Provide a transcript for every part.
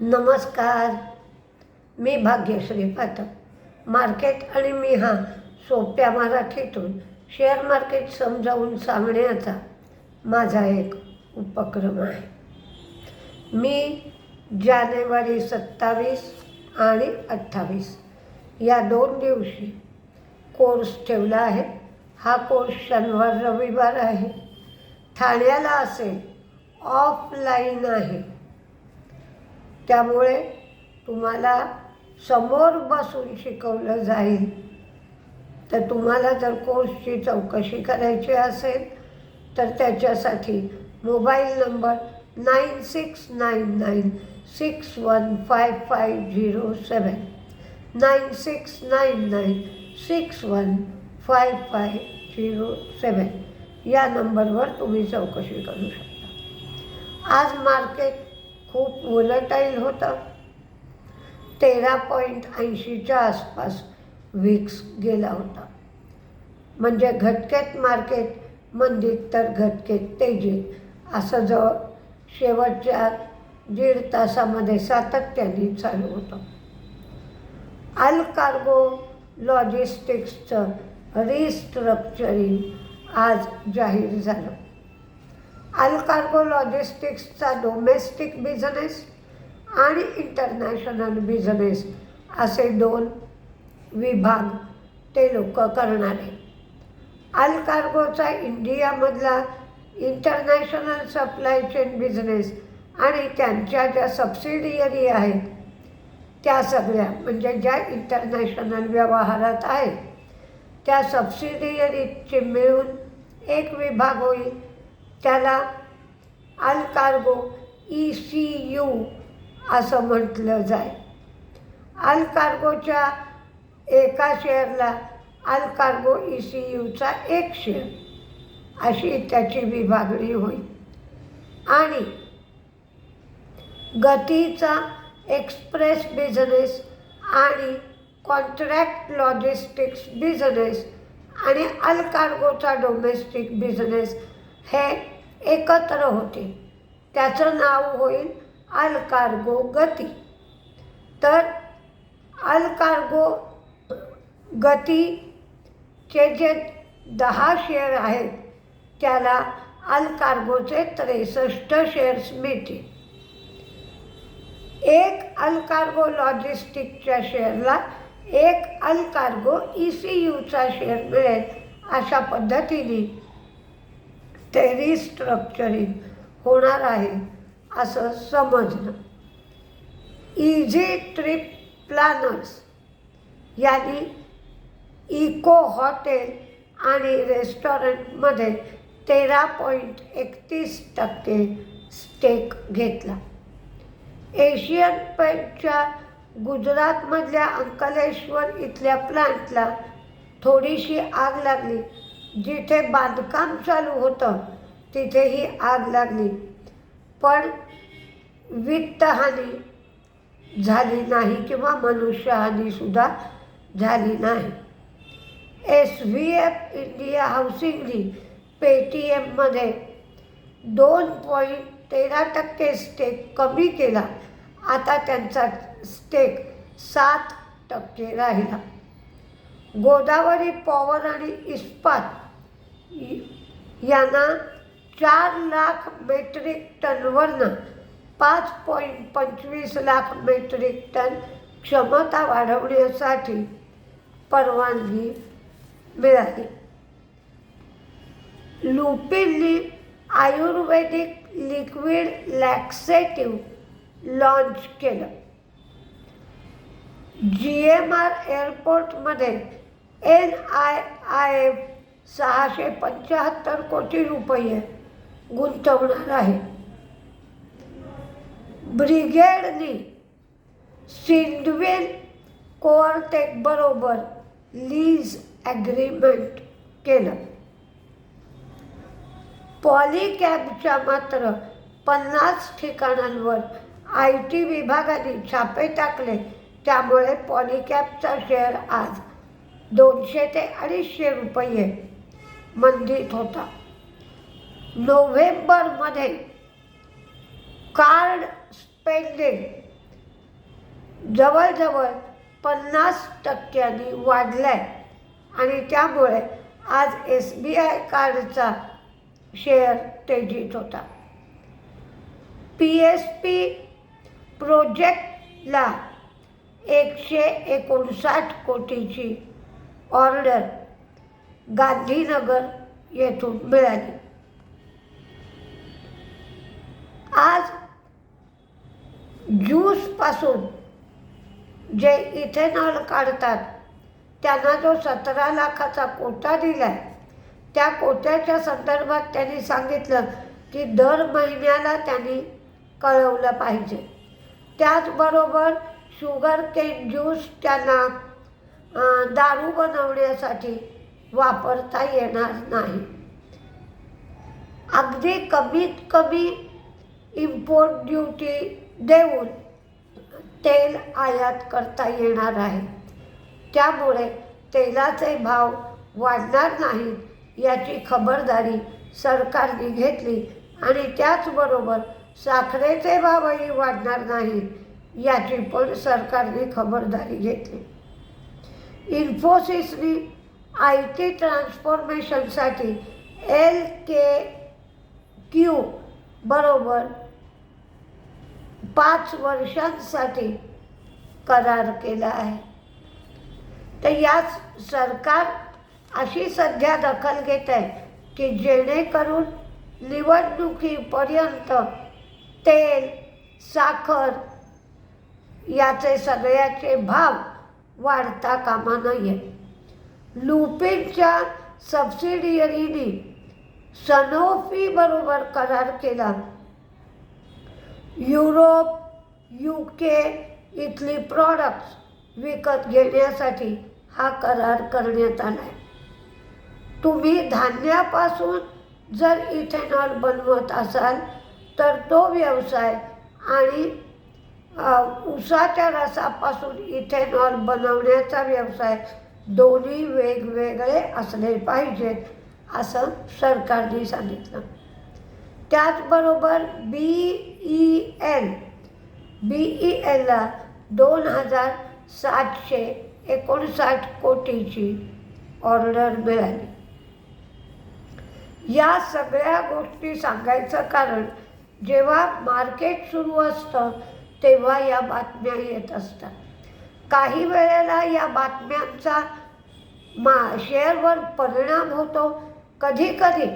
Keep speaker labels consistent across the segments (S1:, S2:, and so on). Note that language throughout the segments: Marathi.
S1: नमस्कार. मी भाग्यश्री पाठक. मार्केट आणि मी हा सोप्या मराठीतून शेअर मार्केट समजावून सांगण्याचा माझा एक उपक्रम आहे. मी जानेवारी सत्तावीस आणि अठ्ठावीस या दोन दिवशी कोर्स ठेवला आहे. हा कोर्स शनिवार रविवार आहे. ठाण्याला असेल ऑफलाईन आहे. त्यामुळे तुम्हाला समोर बसून शिकवलं जाईल. तर तुम्हाला जर कोर्सची चौकशी करायची असेल तर त्याच्यासाठी mobile number nine six nine nine six one five five zero seven nine six nine nine six one five five zero seven या नंबरवर तुम्ही चौकशी करू शकता. आज मार्केट खूप वोलटाईल होतं. तेरा पॉईंट ऐंशीच्या आसपास विक्स गेला होता. म्हणजे घटकेत मार्केट मंदीत तर घटकेत तेजीत. असं जवळ शेवटच्या दीड तासामध्ये सातत्याने चालू होतं. अल कार्गो लॉजिस्टिक्सचं रिस्ट्रक्चरिंग आज जाहीर झालं. अलकार्गो लॉजिस्टिक्सचा डोमेस्टिक बिझनेस आणि इंटरनॅशनल बिझनेस असे दोन विभाग ते लोक करणारे. अलकार्गोचा इंडियामधला इंटरनॅशनल सप्लाय चेन बिझनेस आणि त्यांच्या ज्या सबसिडियरी आहेत त्या सगळ्या म्हणजे ज्या इंटरनॅशनल व्यवहारात आहेत त्या सबसिडियरीचे मिळून एक विभाग होईल. त्याला अलकार्गो ई सी यू असं म्हटलं जाय. अलकार्गोच्या एका शेअरला अल्कार्गो ई सी यूचा एक शेअर अशी त्याची विभागणी होईल. आणि गतीचा एक्सप्रेस बिझनेस आणि कॉन्ट्रॅक्ट लॉजिस्टिक्स बिझनेस आणि अल्कार्गोचा डोमेस्टिक बिझनेस हे एकत्र होते. त्याचं नाव होईल अल्कार्गो गती. तर अलकार्गो गतीचे जे दहा शेअर आहेत त्याला अल्कार्गोचे त्रेसष्ट शेअर्स मिळतील. एक अल्कार्गो लॉजिस्टिकच्या शेअरला एक अल्कार्गो ई सी यूचा शेअर मिळेल अशा पद्धतीने ते स्ट्रक्चरिंग होणार आहे असं समजलं. इझी ट्रिप प्लॅनर्स यांनी इको हॉटेल आणि रेस्टॉरंटमध्ये तेरा पॉईंट एकतीस टक्के स्टेक घेतला. एशियन पेंटच्या गुजरातमधल्या अंकलेश्वर इथल्या प्लांटला थोडीशी आग लागली. जिथे बांधकाम चालू होतं तिथेही आग लागली. पण वित्तहानी झाली नाही किंवा मनुष्यहानीसुद्धा झाली नाही. एस व्ही एफ इंडिया हाऊसिंगनी पेटीएममध्ये दोन पॉईंट तेरा टक्के स्टेक कमी केला. आता त्यांचा स्टेक सात टक्के राहिला. गोदावरी पॉवर आणि इस्पात यांना चार लाख मेट्रिक टनवरनं पाच पॉईंट पंचवीस लाख मेट्रिक टन क्षमता वाढवण्यासाठी परवानगी मिळाली. लुपिननी आयुर्वेदिक लिक्विड लॅक्सेटिव्ह लॉन्च केलं. जी एम आर एअरपोर्टमध्ये एन आय आय एफ सहाशे पंच्याहत्तर कोटी रुपये गुंतवणार आहे. ब्रिगेडनी सिंडविन कोअरटेकबरोबर लीज ॲग्रीमेंट केलं. पॉलिकॅबच्या मात्र पन्नास ठिकाणांवर आय टी विभागाने छापे टाकले. त्यामुळे पॉलिकॅबचा शेअर आज दोनशे ते अडीचशे रुपये मंदीत होता नोव्हेंबरमध्ये कार्ड स्पेंडिंग जवळजवळ पन्नास टक्क्यांनी वाढला आहे आणि त्यामुळे आज एस बी आय कार्डचा शेअर तेजीत होता. पी एस पी प्रोजेक्टला एकशे एकोणसाठ कोटीची ऑर्डर गांधीनगर येथून मिळाली. आज ज्यूसपासून जे इथेनॉल काढतात त्यांना जो सतरा लाखाचा कोटा दिला आहे त्या कोट्याच्या संदर्भात त्यांनी सांगितलं की दर महिन्याला त्यांनी कळवलं पाहिजे. त्याचबरोबर शुगर केन ज्यूस त्यांना दारू बनवण्यासाठी वापरता येणार नाही. अगदी कमीत कमी इम्पोर्ट ड्युटी देऊन तेल आयात करता येणार आहे. त्यामुळे तेलाचे भाव वाढणार नाहीत याची खबरदारी सरकारने घेतली आणि त्याचबरोबर साखरेचे भावही वाढणार नाहीत याची पण सरकारने खबरदारी घेतली. इन्फोसिसनी आय टी ट्रान्सफॉर्मेशनसाठी एल के क्यू बरोबर पाच वर्षांसाठी करार केला आहे. तर याच सरकार अशी सध्या दखल घेत आहे की जेणेकरून निवडणुकीपर्यंत तेल साखर याचे सगळ्याचे भाव वाढता कामा नये. लुपिनच्या सबसिडियरीने सनोफी बरोबर करार केला. युरोप यू के इथली प्रॉडक्ट्स विकत घेण्यासाठी हा करार करण्यात आला. आहे तुम्ही धान्यापासून जर इथेनॉल बनवत असाल तर तो व्यवसाय आणि उसाच्या रसापासून इथेनॉल बनवण्याचा व्यवसाय दोन्ही वेगवेगळे असले पाहिजेत असं सरकारने सांगितलं. त्याचबरोबर B E L B E एलला दोन हजार सातशे एकोणसाठ कोटीची ऑर्डर मिळाली. या सगळ्या गोष्टी सांगायचं कारण जेव्हा मार्केट सुरू असतं तेव्हा या बातम्या येत असतात. काही वेळेला या बातम्यांचा मा शेअरवर परिणाम होतो. कधी कधी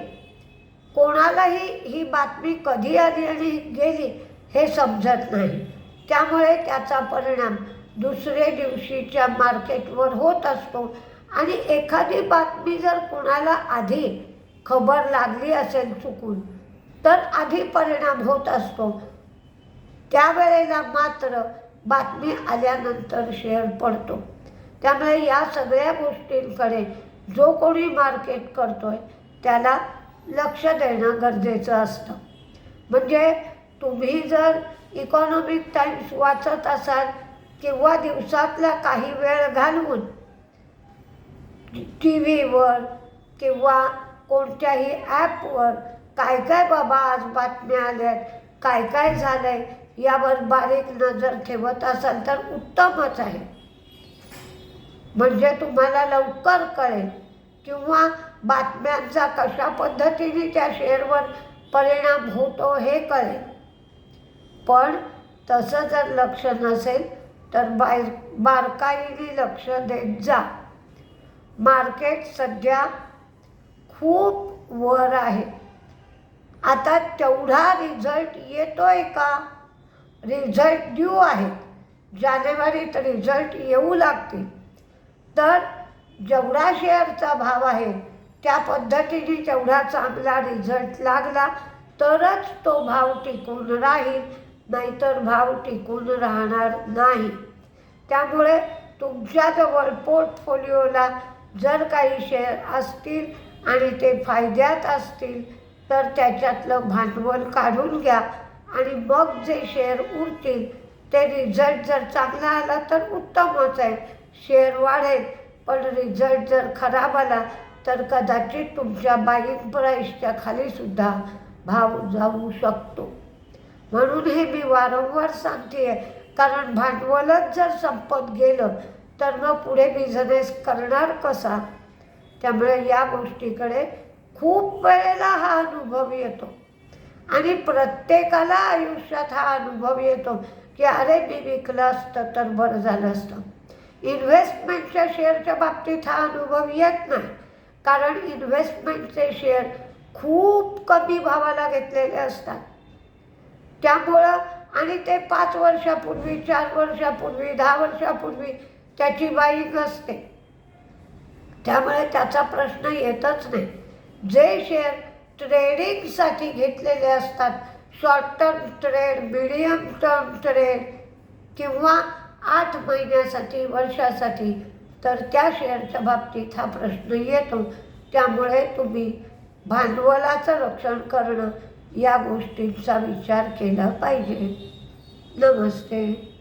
S1: कोणालाही ही बातमी कधी आली आणि गेली हे समजत नाही. त्यामुळे त्याचा परिणाम दुसऱ्या दिवशीच्या मार्केटवर होत असतो. आणि एखादी बातमी जर कोणाला आधी खबर लागली असेल चुकून तर आधी परिणाम होत असतो. त्यावेळेला मात्र बातमी आल्यानंतर शेअर पडतो. त्यामुळे या सगळ्या गोष्टींकडे जो कोणी मार्केट करतो आहे त्याला लक्ष देणं गरजेचं असतं. म्हणजे तुम्ही जर इकॉनॉमिक टाईम्स वाचत असाल किंवा दिवसातला काही वेळ घालवून टी व्हीवर किंवा कोणत्याही ॲपवर काय काय बाबा आज बातम्या आल्यात काय काय झालं आहे यावर बारीक नजर ठेवत असाल तर उत्तमच आहे. म्हणजे तुम्हाला लवकर कळेल किंवा बातम्यांचा कशा पद्धतीने त्या शेअरवर परिणाम होतो हे कळेल. पण तसं जर लक्ष नसेल तर बाय बारकाईने लक्ष देत जा. मार्केट सध्या खूप वर आहे. आता तेवढा रिझल्ट येतोय का? रिझल्ट ड्यू आहे. जानेवारीत रिझल्ट येऊ लागतील. तर जेवढा शेअरचा भाव आहे त्या पद्धतीने तेवढा चांगला रिझल्ट लागला. तरच तो भाव टिकून राहील नाहीतर भाव टिकून राहणार नाही. त्यामुळे तुमच्याजवळ पोर्टफोलिओला जर काही शेअर असतील आणि ते फायद्यात असतील तर त्याच्यातलं भांडवल काढून घ्या. आणि मग जे शेअर उरतील ते रिझल्ट जर चांगला आला तर उत्तमच आहे. शेअर वाढेल पण रिझल्ट जर खराब आला तर कदाचित तुमच्या बाईंग प्राईसच्या खालीसुद्धा भाव जाऊ शकतो. म्हणून हे मी वारंवार सांगते कारण भांडवलच जर संपत गेलं तर मग पुढे बिझनेस करणार कसा? त्यामुळे या गोष्टीकडे खूप वेळेला हा अनुभव येतो. आणि प्रत्येकाला आयुष्यात हा अनुभव येतो की अरे मी विकलं असतं तर बरं झालं असतं. इन्व्हेस्टमेंटच्या शेअरच्या बाबतीत हा अनुभव येत नाही. कारण इन्व्हेस्टमेंटचे शेअर खूप कमी भावाला घेतलेले असतात. त्यामुळं आणि ते पाच वर्षापूर्वी चार वर्षापूर्वी दहा वर्षापूर्वी त्याची बाईक नसते. त्यामुळे त्याचा प्रश्न येतच नाही. जे शेअर ट्रेडिंगसाठी घेतलेले असतात short term trade medium term trade किंवा आठ महिन्यासाठी वर्षासाठी. तर त्या शेअरच्या बाबतीत हा प्रश्न येतो. त्यामुळे तुम्ही भांडवलाचं रक्षण करणं या गोष्टींचा विचार केला पाहिजे. नमस्ते.